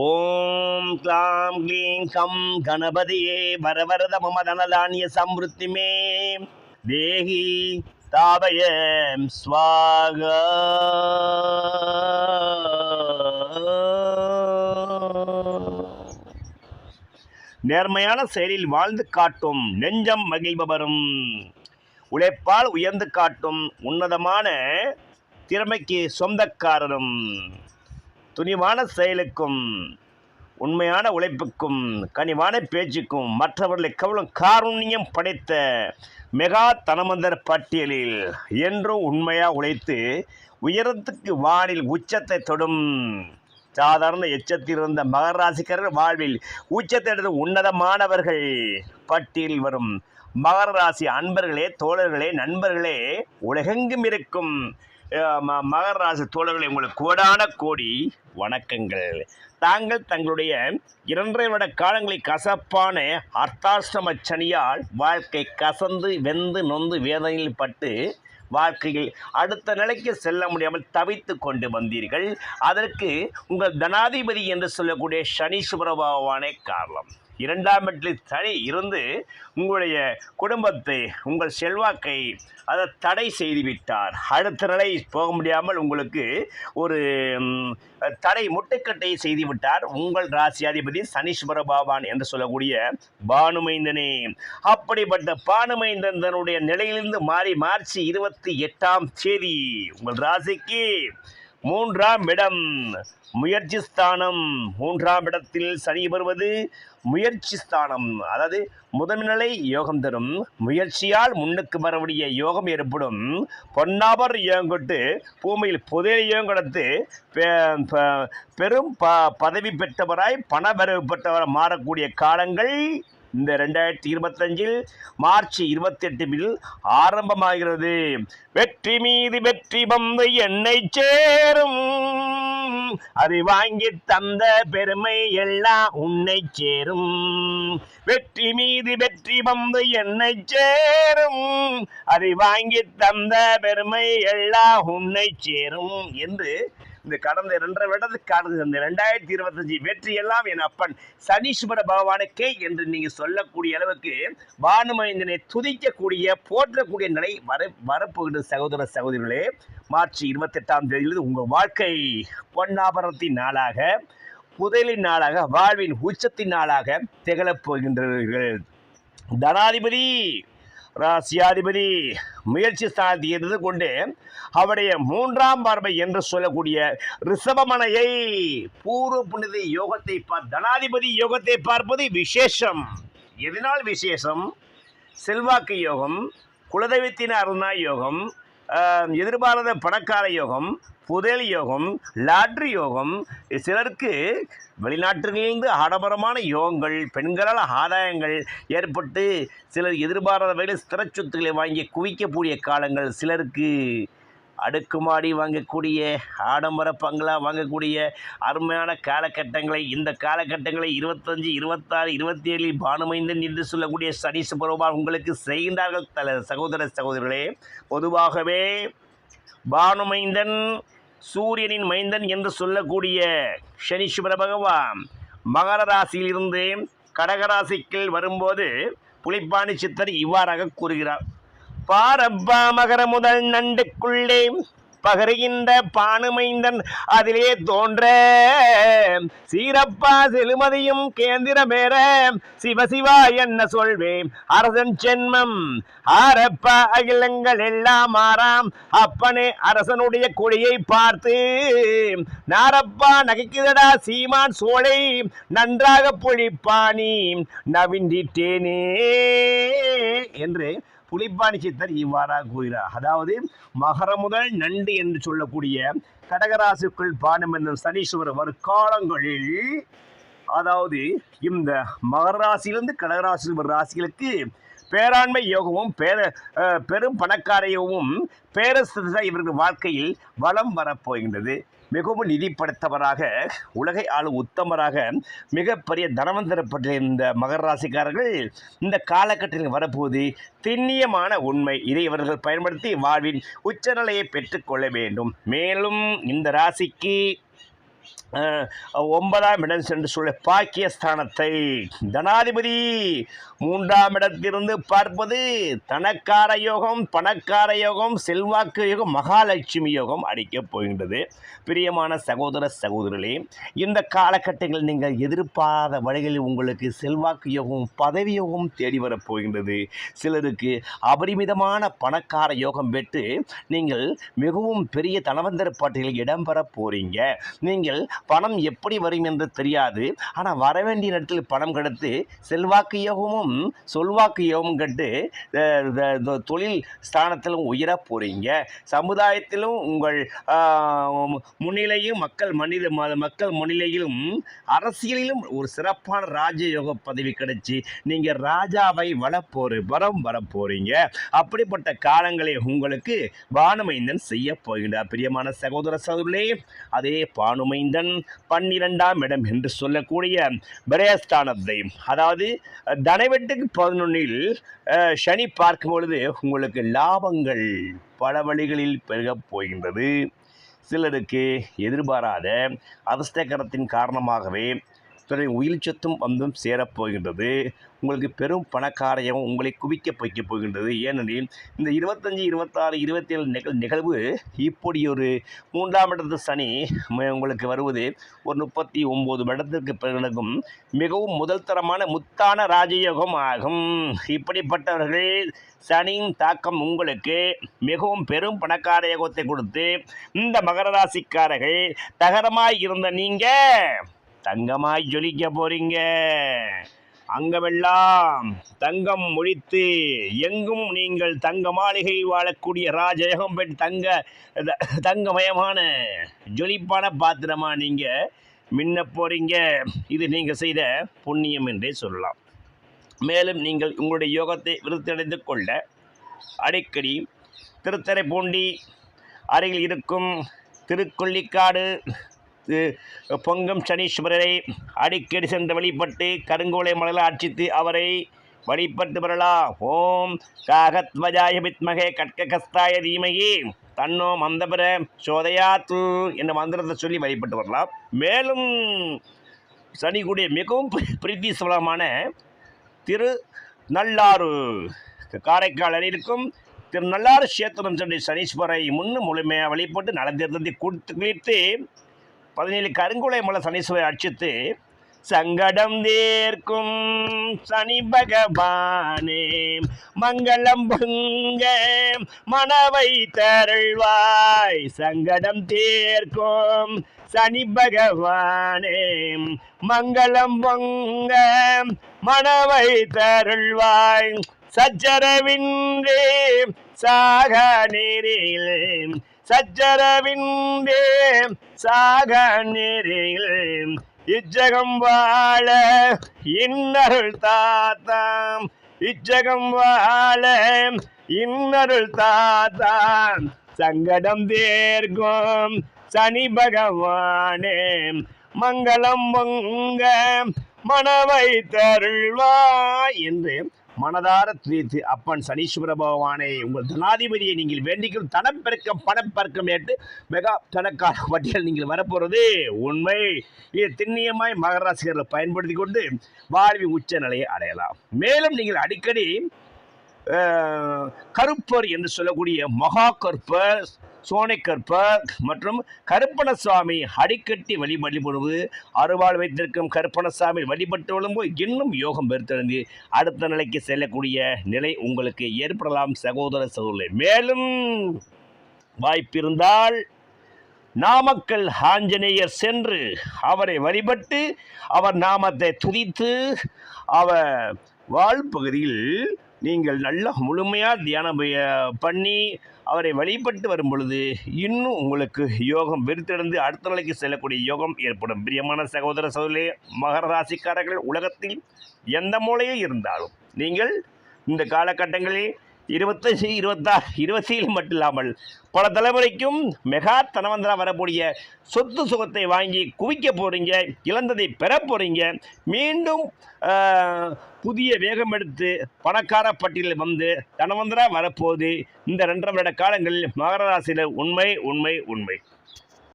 ஓம் க்ளாம் க்ளீம் கம் கணபதியே வரவரத மம தனதானிய சம்ருத்தி மே தேகி தாபய ஸ்வாக. நேர்மையான செயலில் வாழ்ந்து காட்டும் நெஞ்சம் மகிழ்பவரும் உழைப்பால் உயர்ந்து காட்டும் உன்னதமான திறமைக்கு சொந்தக்காரரும். துணிவான செயலுக்கும் உண்மையான உழைப்புக்கும் கனிவான பேச்சுக்கும் மற்றவர்களை கவலும் காருண்யம் படைத்த மெகா தனமந்தர் பட்டியலில் என்றும் உண்மையாக உழைத்து உயரத்துக்கு வானில் உச்சத்தை தொடும். சாதாரண எச்சத்தில் இருந்த மகராசிக்காரர்கள் வாழ்வில் உச்சத்தை எடுத்து உன்னதமானவர்கள் பட்டியலில் வரும். மகர ராசி அன்பர்களே தோழர்களே நண்பர்களே உலகெங்கும் இருக்கும். மகர ராசி தோழர்களை உங்களுக்கு கோடான கோடி வணக்கங்கள். தாங்கள் தங்களுடைய இரண்டரை வருட காலங்களை கசப்பான அர்த்தாஷ்டம சனியால் வாழ்க்கை கசந்து வெந்து நொந்து வேதனையில் பட்டு வாழ்க்கையில் அடுத்த நிலைக்கு செல்ல முடியாமல் தவித்து கொண்டு வந்தீர்கள். அதற்கு உங்கள் தனாதிபதி என்று சொல்லக்கூடிய சனீஸ்வர பகவானே காரணம். இரண்டாம் இடத்தில் தடை இருந்து உங்களுடைய குடும்பத்தை உங்கள் செல்வாக்கை அதை தடை செய்துவிட்டார். அடுத்த நிலை போக முடியாமல் உங்களுக்கு ஒரு தடை முட்டுக்கட்டையை செய்துவிட்டார். உங்கள் ராசியாதிபதி சனீஸ்வர பகவான் என்று சொல்லக்கூடிய பானுமைந்தனே அப்படிப்பட்ட பானுமைந்தன் தன்னுடைய நிலையிலிருந்து மாறி மார்ச் இருபத்தி எட்டாம் தேதி உங்கள் ராசிக்கு மூன்றாம் இடம் முயற்சி ஸ்தானம். மூன்றாம் இடத்தில் சனி வருவது முயற்சி ஸ்தானம். அதாவது முதல்நிலை யோகம் தரும். முயற்சியால் முன்னுக்கு வரக்கூடிய யோகம் ஏற்படும். பொன்னாபர் யோகொட்டு பூமியில் புதையல் கொடுத்து பெரும் ப பதவி பெற்றவராய் பணபரவு பெற்றவர் மாறக்கூடிய காலங்கள் இந்த ரெண்டாயிரத்தி இருபத்தஞ்சில் மார்ச் இருபத்தி எட்டில் ஆரம்பமாகிறது. வெற்றி மீது வெற்றி பந்து என்னை சேரும். அதை வாங்கி தந்த பெருமை எல்லாம் உன்னை சேரும். வெற்றி மீது வெற்றி பந்து என்னை சேரும். அதை வாங்கி தந்த பெருமை எல்லாம் உன்னை சேரும் என்று இந்த கடந்த இரண்டரை வருடத்துக்கு கடந்த இந்த ரெண்டாயிரத்தி இருபத்தஞ்சி வெற்றி எல்லாம் என் அப்பன் சனீஸ்வர பகவானுக்கே என்று நீங்கள் சொல்லக்கூடிய அளவுக்கு பானுமைந்தனை துதிக்கக்கூடிய போற்றக்கூடிய நிலை வர வரப்போகிற சகோதர சகோதரிகளே. மார்ச் இருபத்தெட்டாம் தேதியிலிருந்து உங்கள் வாழ்க்கை பொன்னாபரத்தின் நாளாக புதையலின் நாளாக வாழ்வின் உச்சத்தின் நாளாக திகழப் போகின்றீர்கள். தனாதிபதி ராசியாதிபதி முயற்சி ஸ்தானத்தை இருந்து கொண்டு அவருடைய மூன்றாம் பார்வை என்று சொல்லக்கூடிய ரிஷபமனையை பூர்வ புனித யோகத்தை பார் தனாதிபதி யோகத்தை பார்ப்பது விசேஷம். எதனால் விசேஷம்? செல்வாக்கு யோகம் குலதெய்வத்தின் அருணா யோகம் எதிர்பாராத பணக்கார யோகம் புதையல் யோகம் லாட்ரி யோகம் சிலருக்கு வெளிநாட்டிலிருந்து ஆடம்பரமான யோகங்கள் பெண்களால் ஆதாயங்கள் ஏற்பட்டு சிலர் எதிர்பாராத வகையில் ஸ்திர சொத்துக்களை வாங்கி குவிக்கக்கூடிய காலங்கள் சிலருக்கு அடுக்குமாடி வாங்கக்கூடிய ஆடம்பர பங்களா வாங்கக்கூடிய அருமையான காலகட்டங்களை இந்த காலகட்டங்களை இருபத்தஞ்சு இருபத்தாறு இருபத்தி ஏழில் பானுமைந்தன் என்று சொல்லக்கூடிய சனீஸ் பருவமாக உங்களுக்கு செய்கின்றார்கள். தல சகோதர சகோதரர்களே பொதுவாகவே பானுமைந்தன் சூரியனின் மைந்தன் என்று சொல்லக்கூடிய சனீஸ்வர பகவான் மகர ராசியிலிருந்து கடகராசிக்குள் வரும்போது புலிப்பாணி சித்தர் இவ்வாறாக கூறுகிறார். பாரப்பா மகர முதல் நண்டுக்குள்ளே பகருகின்ற பானுமைந்தன் அதிலே தோன்ற. சீரப்பா செலுமதியும் கேந்திரமேற சிவசிவா என்ன சொல்வேன்? அரசன் சென்மம். ஆரப்பா அகிலங்கள் எல்லாம் ஆறாம். அப்பனே அரசனுடைய கொடியை பார்த்து நாரப்பா நகைக்குதடா சீமான் சோலை. நன்றாக பொழிப்பானி நவிண்டிட்டேனே என்று புலிப்பாணி சித்தர் இவ்வாறாக கூறுகிறார். அதாவது மகர முதல் நண்டு என்று சொல்லக்கூடிய கடகராசிக்குள் பானம் என்னும் சனீஸ்வரர் வருக்காலங்களில் அதாவது இந்த மகர ராசியிலிருந்து கடகராசி வரும் ராசிகளுக்கு பேராண்மை யோகமும் பேர பெரும் பணக்கார யோகமும் பேரரசு இவர்கள் வாழ்க்கையில் வளம் வரப்போகின்றது மிகவும் நிதி படைத்தவராக உலகை ஆளும் உத்தமராக மிகப்பெரிய தனவந்தரப்பட்ட இந்த மகர ராசிக்காரர்கள் இந்த காலகட்டத்தில் வரப்போது திண்ணியமான உண்மை. இதை இவர்கள் பயன்படுத்தி வாழ்வின் உச்சநிலையை பெற்றுக்கொள்ள வேண்டும். மேலும் இந்த ராசிக்கு ஒன்பதாம் இடம் சென்று சொல்ல பாக்கியஸ்தானத்தை. தனாதிபதி மூன்றாம் இடத்திலிருந்து பார்ப்பது தனக்கார யோகம் பணக்கார யோகம் செல்வாக்கு யோகம் மகாலட்சுமி யோகம் அடிக்கப் போகின்றது. பிரியமான சகோதர சகோதரர்களே இந்த காலகட்டங்களில் நீங்கள் எதிர்பாராத வழிகளில் உங்களுக்கு செல்வாக்கு யோகம் பதவி யோகம் தேடி வரப் போகின்றது. சிலருக்கு அபரிமிதமான பணக்கார யோகம் பெற்று நீங்கள் மிகவும் பெரிய தனவந்தர் பாட்டியில் இடம்பெற போகிறீங்க நீங்கள் பணம் எப்படி வரும் என்று தெரியாது. ஆனால் வர வேண்டிய நேரத்தில் பணம் கிடைத்து செல்வாக்கு யோகமும் சொல்வாக்கு யோகமும் கட்டு தொழில் ஸ்தானத்திலும் உயரப் போகிறீங்க சமுதாயத்திலும் உங்கள் முன்னிலையும் மக்கள் மனித மக்கள் முன்னிலையிலும் அரசியலிலும் ஒரு சிறப்பான ராஜயோக பதவி கிடைச்சி நீங்கள் ராஜாவை வளப்போரு வரம் வர அப்படிப்பட்ட காலங்களை உங்களுக்கு பானுமைந்தன் செய்ய போகின்றார். பிரியமான சகோதர சகோதரர்களே அதே பானுமைந்தன் பன்னிரெண்டாம் இடம் என்று சொல்லக்கூடிய பிரயஸ்தானத்தை. அதாவது தனவெட்டுக்கு பதினொன்றில் சனி பார்க்கும் பொழுது உங்களுக்கு லாபங்கள் பல வழிகளில் பெருகப் போகின்றது. சிலருக்கு எதிர்பாராத அதிர்ஷ்டகரத்தின் காரணமாகவே பிறகு உயிர் சொத்தும் வந்தும் சேரப்போகின்றது உங்களுக்கு பெரும் பணக்காரையும் உங்களை குவிக்க வைக்கப் போகின்றது. ஏனெனில் இந்த இருபத்தஞ்சி இருபத்தாறு இருபத்தேழு நிகழ் நிகழ்வு இப்படி ஒரு மூன்றாம் இடத்து சனி உங்களுக்கு வருவது ஒரு முப்பத்தி ஒம்பது வருடத்திற்கு பிறகும் மிகவும் முதல் தரமான முத்தான ராஜயோகம் ஆகும். இப்படிப்பட்டவர்கள் சனியின் தாக்கம் உங்களுக்கு மிகவும் பெரும் பணக்கார யோகத்தை கொடுத்து இந்த மகர ராசிக்காரர்கள் தகரமாய் இருந்த நீங்கள் தங்கமாய் ஜொலிக்க போறீங்க. அங்கமெல்லாம் தங்கம் முடித்து எங்கும் நீங்கள் தங்க மாளிகை வாழக்கூடிய ராஜயோகம் பெண் தங்க த- தங்கமயமான ஜொலிப்பான பாத்திரமா நீங்க மின்ன போறீங்க. இது நீங்க செய்த புண்ணியம் என்றே சொல்லலாம். மேலும் நீங்கள் உங்களுடைய யோகத்தை விருத்தடைந்து கொள்ள அடிக்கடி திருத்தரைப்பூண்டி அருகில் இருக்கும் திருக்கொள்ளிக்காடு பொங்கம் சனீஸ்வரரை அடிக்கடி சென்று வழிபட்டு கருங்கோலை மலையில் அர்ச்சித்து அவரை வழிபட்டு வரலாம் ஓம் காகத்வஜாய வித்மகே கட்ககஸ்தாய தீமகி. தன்னோ மந்தபர சோதையாத்து என்ற மந்திரத்தை சொல்லி வழிபட்டு வரலாம். மேலும் சனிக்குடைய மிகவும் பிரீத்தி பிரீத்திஸ்வரமான திரு நல்லாறு காரைக்கால் அருகில் இருக்கும். திரு நல்லாறு சேத்திரம் சென்று சனீஸ்வரை முன்னும் முழுமையாக வழிபட்டு நலந்தீர்த்தத்தை கொடுத்து குளித்து பதினேழு கருங்குலை மலை சனீஸ்வரர் அர்ச்சித்து சங்கடம் தேர்க்கும் சனி பகவானே மங்களம் பங்க மனவை தருள்வாய். சங்கடம் தேர்க்கும் சனி பகவானே மங்களம் பொங்க மனவை தருள்வாய். சஜ்ஜரவின்றே சாக நேரில். சஜ்ஜரவின்றே சாக நேரில். இச்சகம் வாழ இன்னருள் தாத்தாம். இச்சகம் வாழ இன்னருள் தாத்தாம். சங்கடம் தேர்க்கும் சனி பகவானே. மங்களம் பொங்க மனவை தருள்வா என்று மனதார துதித்து அப்பன் சனீஸ்வர பகவானை உங்கள் தனாதிபதியை நீங்கள் வேண்டிக்கும் தனம் பெருக்கம் பணம் பெருக்கம் ஏற்று மெகா தனக்கான பட்டியல் நீங்கள் வரப்போகிறது உண்மை. இது திண்ணியமாய் மகராசிகர்களை பயன்படுத்தி கொண்டு வாழ்வின் உச்ச நிலையை அடையலாம். மேலும் நீங்கள் அடிக்கடி கருப்பர் என்று சொல்லக்கூடிய மகா கற்பர் சோனை கற்பர் மற்றும் கருப்பணசாமி அடிக்கட்டி வழிபடுவது அறுவாள் வைத்திருக்கும் கருப்பணசாமி வழிபட்டு விழும்போது இன்னும் யோகம் பெருத்தெழுந்து அடுத்த நிலைக்கு செல்லக்கூடிய நிலை உங்களுக்கு ஏற்படலாம் சகோதர சகோதரி. மேலும் வாய்ப்பிருந்தால் நாமக்கல் ஆஞ்சநேயர் சென்று அவரை வழிபட்டு அவர் நாமத்தை துதித்து அவர் வாழ்பகுதியில் நீங்கள் நல்ல முழுமையாக தியானம் பண்ணி அவரை வழிபட்டு வரும் பொழுது இன்னும் உங்களுக்கு யோகம் வெறுத்தெழுந்து அடுத்த நிலைக்கு செல்லக்கூடிய யோகம் ஏற்படும். பிரியமான சகோதர சகோதரி மகர ராசிக்காரர்கள் உலகத்தில் எந்த மூலையில் இருந்தாலும் நீங்கள் இந்த காலகட்டங்களில் இருபத்தஞ்சி இருபத்தாறு இருபத்தியில் மட்டும் இல்லாமல் பல தலைமுறைக்கும் மெகா தனவந்தரா வரக்கூடிய சொத்து சுகத்தை வாங்கி குவிக்க போகிறீங்க இழந்ததை பெற போகிறீங்க மீண்டும் புதிய வேகம் எடுத்து பணக்கார பட்டியலில் வந்து தனவந்தரா வரப்போது இந்த ரெண்டரை வருட காலங்களில் மகர ராசியில் உண்மை உண்மை உண்மை.